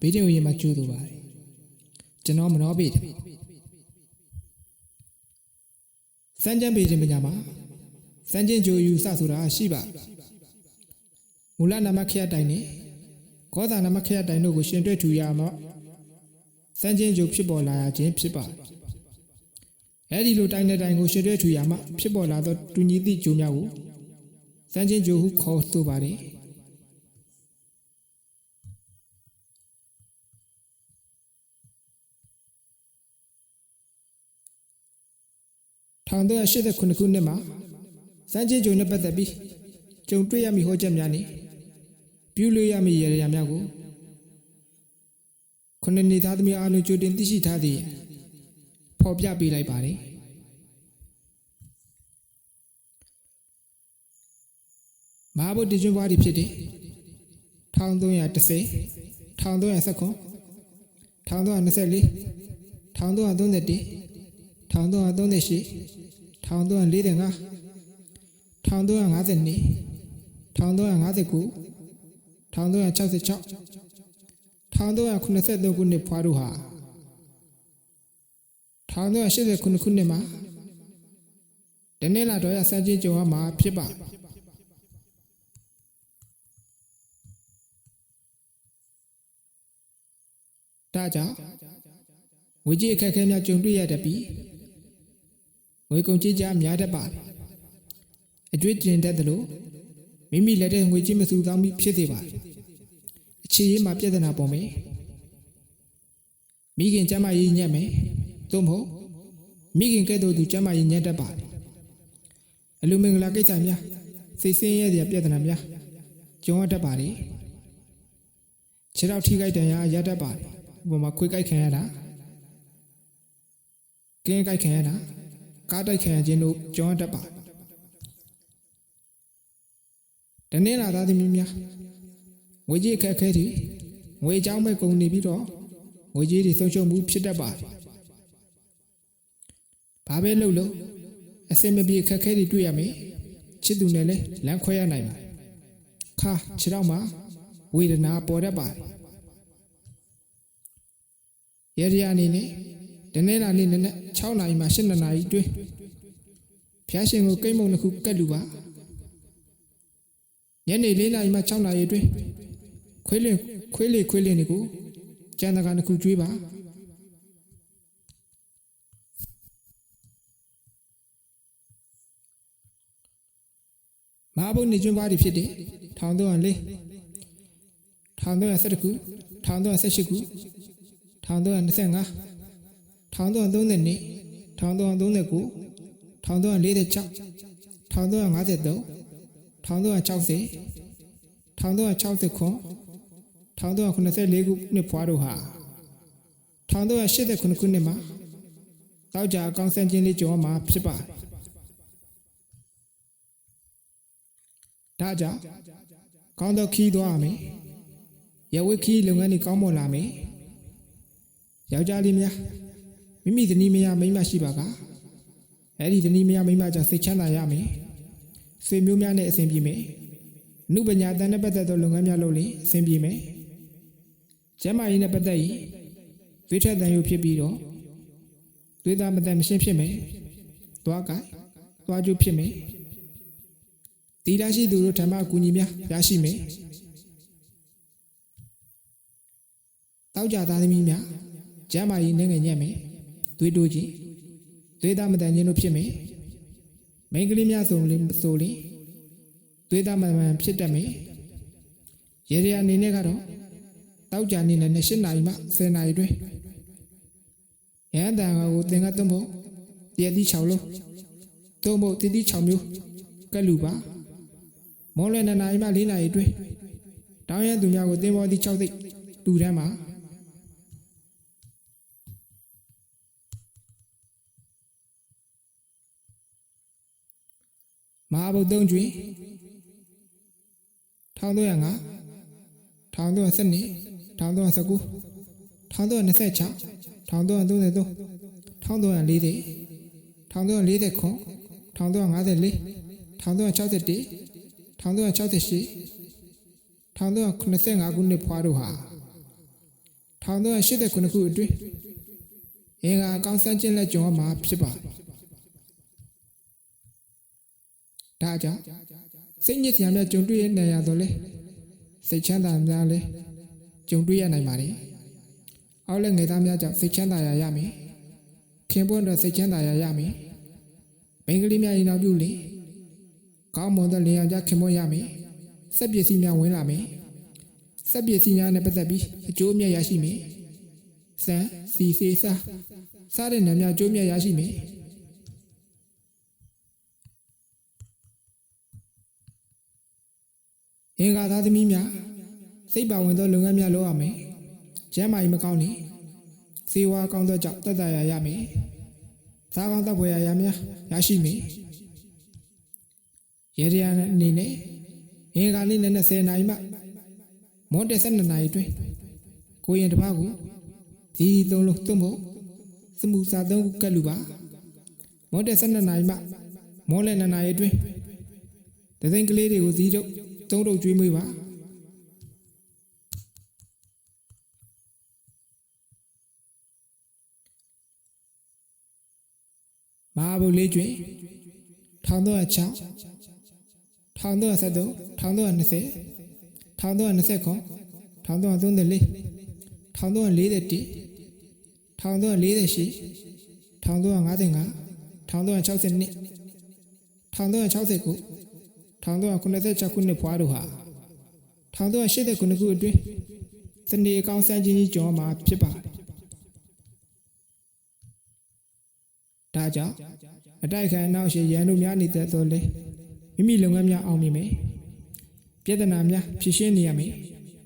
ဘေးတင်ရင်မှာကျိုးသူပါတယ်ကျွန်တော်မနောပေတယ်စမ်းချမ်းပေခြင်းပညာမှာစမ်းချင်းဂျိုယူစဆိုတာရှိပါမူလနာမခရတိုင်နဲ့ကောသာနာမခရတိုင်တို့ကိုရှင်တွဲထူရမှာစမ်းချင်းဂျိုဖြစ်ပေါ်လာရခြင်းဖြစ်ပါတယ်အဲ့ဒီလိုတိုင်းတဲ့တိုင်းကိုရှင်တွဲထူရမှာဖြစ်ပေါ်လာသောတူညီသည့်ဂျိုများကိုစမ်းချင်းဂျိုဟုခေါ်ဆိုပါတယ် 1989ခုနှစ်မှာစမ်းချင်းဂျုံနဲ့ပတ်သက်ပြီးဂျုံတွေ့ရမိဟောချက်များနဲ့ပြုလို့ရမိရရများကိုခုနှစ်နေသားသမီးအားလုံးကြိုတင်သိရှိထားသည်ဖော်ပြပေးလိုက်ပါတယ်မဟာဗုဒ္ဓကျွန်းပွားတွေဖြစ်တဲ့1310 1319 1324 1331 1338 1345 1352 1359 1366 1383ခုနှစ်ဖွားတို့ဟာ1389ခုနှစ်မှာတနေ့လာတော့ရစัจချင်းကြုံရမှာဖြစ်ပါဒါကြောင့်ဝေကြီးအခက်အခဲများကြုံတွေ့ရတတ်ပြီး ငွေကုန်ကြေးကြများတတ်ပါတယ်အကျွေးကျင်တတ်တယ်လို့မိမိလက်ထဲငွေကြေးမစုသောမိဖြစ်သေးပါတယ်အခြေရေးမှာပြဿနာပေါ်မယ်မိခင်ကျမရေးညက်မယ်သို့မဟုတ်မိခင်ကဲ့သို့သူကျမရေးညက်တတ်ပါတယ်အလူမင်္ဂလာကိစ္စများစိတ်ဆင်းရဲတဲ့ပြဿနာများကြုံရတတ်ပါတယ်ခြေထောက်ထိခိုက်တန်ရာရတတ်ပါတယ်ဥပမာခွေးကြိုက်ခံရတာကင်းကြိုက်ခံရတာ ကားတိုက်ခံရခြင်းတို့ကြုံရတတ်ပါတယ်တနေ့လာသားသမီးများငွေကြေးအခက်အခဲတွေငွေအကြောင်းမဲ့ကုန်နေပြီးတော့ငွေကြေးတွေဆုံးရှုံးမှုဖြစ်တတ်ပါတယ်ဘာပဲလုပ်လို့အစင်မပြေအခက်အခဲတွေတွေ့ရမယ်ချစ်သူနဲ့လည်းလမ်းခွဲရနိုင်ပါတယ်ခါခြေတော့မှာဝေဒနာပေါ်တတ်ပါတယ်ရရအနေနဲ့ တနေ့လာနေ့နဲ့6နာရီမှ7နာရီအတွင်းဖျားရှင်ကိုကိတ်မုံတစ်ခုကတ်လူပါညနေ၄နာရီမှ6နာရီအတွင်းခွေးလင်ခွေးလေခွေးလင်တွေကိုကျန်တကာတစ်ခုကျွေးပါမဟာဘုတ်နေကျွန်းပါးတွေဖြစ်တဲ့1304 1311ခု1318ခု1325 1330 1339 1346 1353 1360 1360ခု1384ခုနှစ်ဖွားတို့ဟာ1389ခုနှစ်မှာတောက်ကြအကောင်ဆန်းချင်းလေးကျော်မှာဖြစ်ပါတယ်ဒါကြောင့်ကောင်းသောခီးသွားရမယ်ရဝိခီးလုပ်ငန်းတွေကောင်းမွန်လာမယ်ယောက်ျားလေးများ မိမိဇနီးမယားမိန်းမရှိပါကအဲ့ဒီဇနီးမယားမိန်းမကြောင့်စိတ်ချမ်းသာရမယ်ဆွေမျိုးများနဲ့အဆင်ပြေမယ်အနုပညာတန်တဲ့ပတ်သက်သောလုပ်ငန်းများလုပ်ရင်အဆင်ပြေမယ်ကျမ်းမာရေးနဲ့ပတ်သက်ရင်သွေးထွက်တန်ရုပ်ဖြစ်ပြီးတော့သွေးသားမတန်မရှင်းဖြစ်မယ်သွားကသွားကျုပ်ဖြစ်မယ်တီလာရှိသူတို့ဓမ္မအကူအညီများရရှိမယ်တောက်ကြသားသမီးများကျမ်းမာရေးနဲ့ငယ်ညက်မယ် သွေးတိုးခြင်းသွေးသားမတန်ခြင်းတို့ဖြစ်မယ်မိန်းကလေးများဆိုရင်ဆိုရင်သွေးသားမတန်ဖြစ်တတ်မယ်ရေရအနေနဲ့ကတော့တောက်ကြနေနဲ့7နာရီမှ10နာရီတွင်ရဟန္တာကိုသင်္ကသုံးဖို့တရတိ6လုံးသုံးဖို့တတိ6မျိုးကက်လူပါမောလွယ်2နာရီမှ4နာရီတွင်တောင်းရသူများကိုသင်္ဘောသည့်6သိတ်တူတန်းမှာ မဟာဗုဒ္ဓုံကျွင်1305 1312 1319 1326 1333 1340 1349 1354 1361 1368 1385ခုနှစ်ဖွာတို့ဟာ1389ခုအတွင်းအင်္ဂါအကောင်စမ်းကျင့်လက်ကျော်မှာဖြစ်ပါတယ် ဒါကြောင့်စိတ်ညစ်စရာများကြုံတွေ့ရနေရတော့လေစိတ်ချမ်းသာများလေကြုံတွေ့ရနိုင်ပါတယ်။အောက်လက်ငယ်သားများကြောင့်စိတ်ချမ်းသာရရမယ်။ခင်ပွန်းတို့စိတ်ချမ်းသာရရမယ်။မိန်းကလေးများရင်တော်ပြုလေ။ကောင်းမွန်တဲ့လင်ယောက်ျားခင်ပွန်းရမယ်။စက်ပစ္စည်းများဝင်လာမယ်။စက်ပစ္စည်းများနဲ့ပတ်သက်ပြီးအကျိုးအမြတ်ရရှိမယ်။စံစီစေစားစားတဲ့နံများအကျိုးအမြတ်ရရှိမယ်။ အင်္ဂါသားသမီးများစိတ်ပါဝင်သောလုပ်ငန်းများလုပ်ရမယ်။ကျန်းမာရေးမကောင်းလေ။စေဝါကောင်းသောကြောင့်တက်တာရရမယ်။သားကောင်းသက်ဖွယ်ရာရများရရှိမယ်။ရေရရအနေနဲ့အင်္ဂါနေ့နဲ့20နာရီမှမွန်းတက်12နာရီတွင်ကိုရင်တစ်ပါးကိုဒီသုံးလုံးသွတ်ဖို့စမှုစာသုံးခုကတ်လူပါ။မွန်းတက်12နာရီမှမောလဲ2နာရီအတွင်းတသိန်းကလေးတွေကိုဇီးတို့ သုံးတုပ်ကျွေးမွေးပါမဟာဘုလေးကျွေ1306 1373 1320 1329 1334 1341 1348 1355 1362 1369 1986ခုနှစ်ဖွားတို့ဟာ1989ခုအတွင်းစနေအကောင်ဆန်းခြင်းကြီးကျော်မှာဖြစ်ပါတယ်။ဒါကြောင့်အတိုက်ခံအနောက်ရှေ့ရန်တို့များနေတဲ့သောလဲမိမိလုပ်ငန်းများအောင်မြင်မယ်။ပြဿနာများဖြေရှင်းနေရမယ်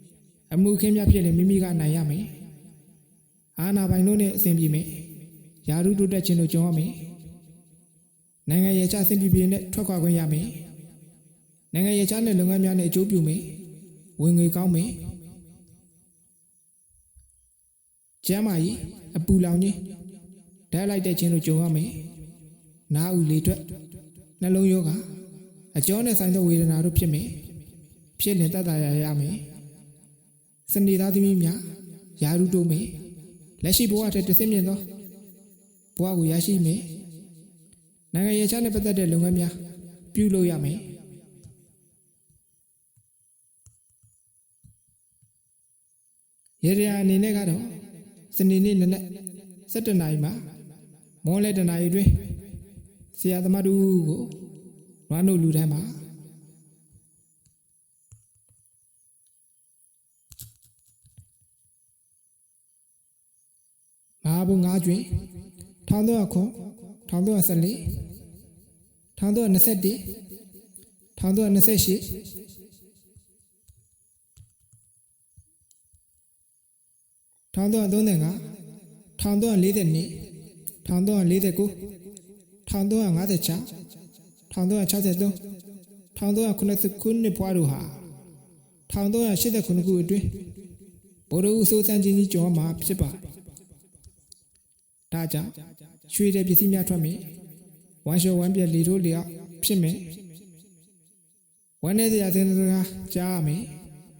။အမှုခင်းများဖြစ်လည်းမိမိကနိုင်ရမယ်။အာဏာပိုင်တို့နဲ့အဆင်ပြေမယ်။ယာရုတိုးတက်ခြင်းတို့ကြုံရမယ်။နိုင်ငံရဲ့ချအဆင်ပြေပြေနဲ့ထွက်ခွာခွင့်ရမယ်။ နိုင်ငံရေးချားတဲ့လုပ်ငန်းများနဲ့အကျိုးပြုမယ်ဝင်ငွေကောင်းမယ်ကျမ်းမာရေးအပူလောင်ခြင်းဓာတ်လိုက်တဲ့ခြင်းတို့ကြုံရမယ်နားဥလေထွက်နှလုံးယောဂအကျောနဲ့ဆိုင်သောဝေဒနာတို့ဖြစ်မယ်ဖြစ်လင်တတ်တာရရမယ်စနေသားသမီးများယာရုတို့မယ်လက်ရှိဘဝထက်တစ်ဆင့်မြင့်သောဘဝကိုရရှိမယ်နိုင်ငံရေးချားနဲ့ပတ်သက်တဲ့လုပ်ငန်းများပြုလုပ်ရမယ် ရေရာအနေနဲ့ကတော့စနေနေ့နနက်7:00နာရီမှာမောလဲတနာရီတွင်ဆရာသမားတို့ကိုရန်တို့လူတိုင်းမှာမဟာဘုံ၅ကျွင်1300ခွန်1314 1321 1328 1335 1342 1349 1356 1363 1389ခုနှစ်ဘွားတို့ဟာ1389ခုအတွင်းဗုဒ္ဓဦးစိုးစံခြင်းကြီးကျော်မှာဖြစ်ပါတယ်။ဒါကြောင့်ရွှေတဲ့ပစ္စည်းများထွက်မယ်။ဝမ်းလျှော်ဝမ်းပြက်လေတို့လျောက်ဖြစ်မယ်။ဝမ်းနေစရာသင်္သရာကြားမယ်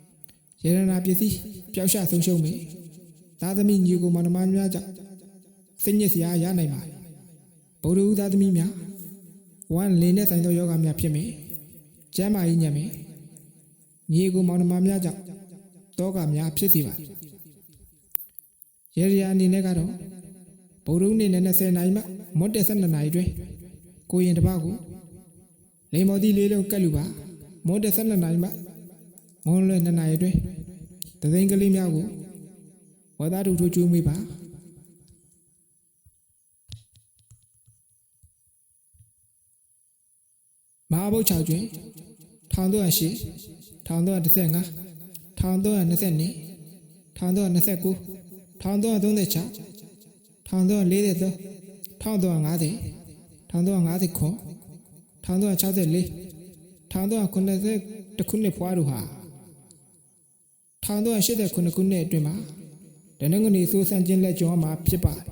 ။ယရနာပစ္စည်းပျောက်ရှဆုံးရှုံးမယ်။ သာသမီညီကိုမန္တမများကြောင့်စိတ်ညစ်စရာရနိုင်ပါတယ်။ဗုဒ္ဓဦးသားသမီးများဝမ်းလင်းနဲ့ဆိုင်သောယောဂများဖြစ်မယ်။ကျမ်းမာရေးညံ့မယ်။ညီကိုမောင်နှမများကြောင့်တောကများဖြစ်စီပါတယ်။ရေရီယာအနေနဲ့ကတော့ဗုဒ္ဓဦးနေ့နဲ့20နာရီမှမွတ်တဲ့12နာရီတွင်ကိုရင်တစ်ပါးကိုလိမ္မော်သီးလေးလုံးကတ်လူပါမွတ်တဲ့12နာရီမှမွန်လွယ်2နာရီတွင်သသိန်းကလေးများကို ဝါသားတူထိုးကျွေးမွေးပါမဟာဗုဒ္ဓ6ကျွင်1308 1315 1322 1329 1336 1343 1350 1350ခွန်1364 1390ခုနှစ်ဖွားတို့ဟာ1389ခုနှစ်အတွင်းမှာ တနင်္ဂနွေစိုးစံချင်းလက်ကျော်မှာဖြစ်ပါတယ်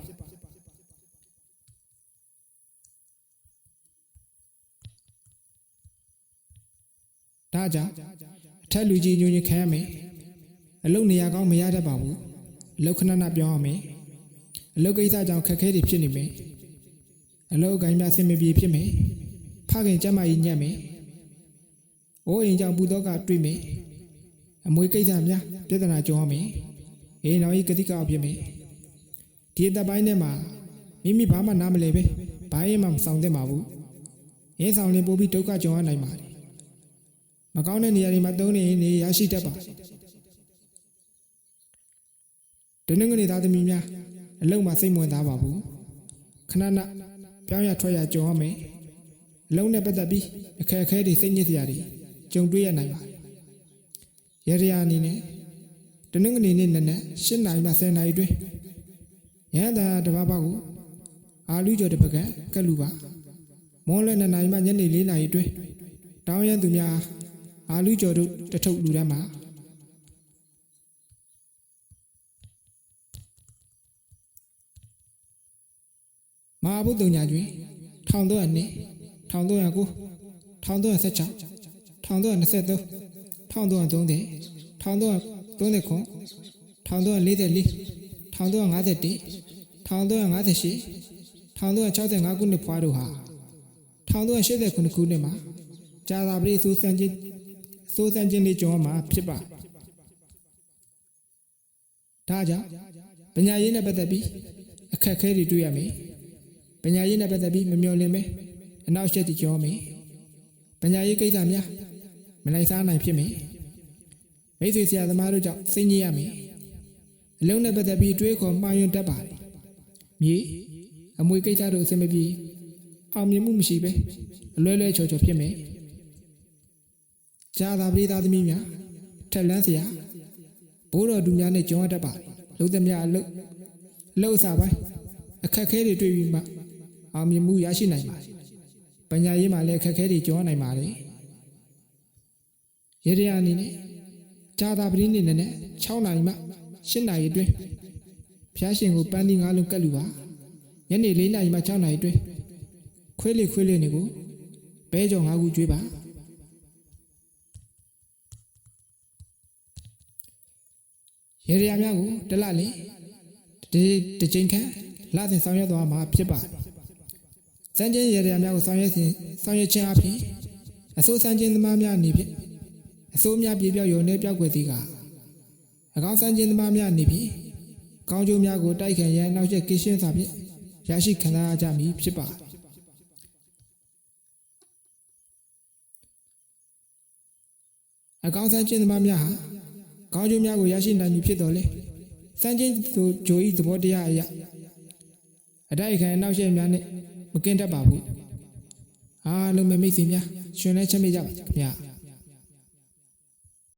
ဒါကြောင့်အထက်လူကြီးညွှန်ရင်ခံရမယ်အလုတ်နေရာကောင်းမရတတ်ပါဘူးအလုတ်ခဏခဏပြောင်းရမယ်အလုတ်ကိစ္စကြောင့်ခက်ခဲတွေဖြစ်နေမယ်အလုတ်အကိုင်းများဆင်မပြေဖြစ်မယ်ဖခင်ကျမ်းမာရေးညံ့မယ်အိုးအိမ်ကြောင့်ပူတော့ကတွေ့မယ်အမွေကိစ္စများပြဿနာကြုံရမယ် အေးနောက်ဤကတိကောက်ဖြစ်မယ်ဒီအသက်ပိုင်းထဲမှာမိမိဘာမှနားမလဲပဲဘာရင်မှမဆောင်သင့်ပါဘူးရင်းဆောင်ရင်ပို့ပြီးဒုက္ခကြုံရနိုင်ပါတယ်မကောင်းတဲ့နေရာတွေမှာတုံးနေရင်နေရရှိတတ်ပါတယ်တနင်္ဂနွေသားသမီးများအလုံးမှာစိတ်မဝင်သားပါဘူးခဏနပြောင်းရထွက်ရကြုံရမယ်အလုံးနဲ့ပတ်သက်ပြီးအခက်အခဲတွေစိတ်ညစ်စရာတွေကြုံတွေ့ရနိုင်ပါတယ်ရရအနေနဲ့ တနင်္ဂနွေနေ့နက်နက်၈နာရီမှ10နာရီအတွင်းရဟန္တာတစ်ပါးပါးကိုအာလူကျော်တစ်ပကံကတ်လူပါမောလဲ2နာရီမှညနေ4နာရီအတွင်းတောင်းရန်သူများအာလူကျော်တို့တထုပ်လူတန်းမှာမဟာဘုဒ္ဓညာတွင်1300နှစ်1309 1316 1323 1330 1339 1344 1351 1358 1365ခုနှစ်ဖွားတို့ဟာ1389ခုနှစ်မှာကြာသာပတိစိုးစံချင်းစိုးစံချင်းလေးကျော်မှာဖြစ်ပါဒါကြောင့်ပညာရေးနဲ့ပတ်သက်ပြီးအခက်အခဲတွေတွေ့ရမယ်ပညာရေးနဲ့ပတ်သက်ပြီးမမျှော်လင့်ပဲအနောက်ရှက်တကြောမယ်ပညာရေးကိစ္စများမလိုက်စားနိုင်ဖြစ်မယ် မိတ်ဆွေဆရာသမားတို့ကြောင့်စိတ်ညစ်ရမယ်အလုံးနဲ့ပတ်သက်ပြီးတွေးခေါ်မှားယွင်းတတ်ပါတယ်မြေအမွေကိစ္စတို့အဆင်မပြေအောင်မြင်မှုမရှိပဲအလွဲလွဲချော်ချော်ဖြစ်မယ်ကြာသာပရိသတ်သမီးများထက်လန်းစရာဘိုးတော်သူများနဲ့ကြုံရတတ်ပါတယ်လုံးသမျှအလုတ်အလုတ်အစားပိုင်းအခက်အခဲတွေတွေ့ပြီးမှအောင်မြင်မှုရရှိနိုင်ပါတယ်။ပညာရေးမှာလည်းအခက်အခဲတွေကျော်နိုင်ပါတယ်။ရေရအနေနဲ့ ဂျာတာပရင်းနေနဲ့6နာရီမှ7နာရီအတွင်းဖျားရှင်ကိုပန်းသီး၅လုံးကတ်လူပါ။ညနေ4နာရီမှ6နာရီအတွင်းခွေးလေးခွေးလေးနေကိုဘဲကြော်၅ခုကျွေးပါ။ရေရများကိုတစ်လလင်ဒီတစ်ချိန်ခန့်လာတဲ့ဆောင်ရွက်သွားမှာဖြစ်ပါတယ်။စံချင်းရေရများကိုဆောင်ရွက်စဉ်ဆောင်ရွက်ခြင်းအပြင်အစိုးစံချင်းသမားများအနေဖြင့် အစိုးများပြေပြောက်ရုံနဲ့ပြောက်ွယ်သည်ကအကောင်းစံချင်းသမားများအနေဖြင့်ကောင်းကျိုးများကိုတိုက်ခံရန်နောက်ကျကိရှင်းစွာဖြင့်ရရှိခံစားရကြမည်ဖြစ်ပါတယ်။အကောင်းစံချင်းသမားများဟာကောင်းကျိုးများကိုရရှိနိုင်မည်ဖြစ်တော်လေစံချင်းသူဂျိုဤသဘောတရားအရာအတိုက်အခံအနောက်ရှေ့များနဲ့မကင်းတတ်ပါဘူးအားလုံးပဲမိတ်ဆွေများရှင်လဲချက်မိကြပါခင်ဗျာ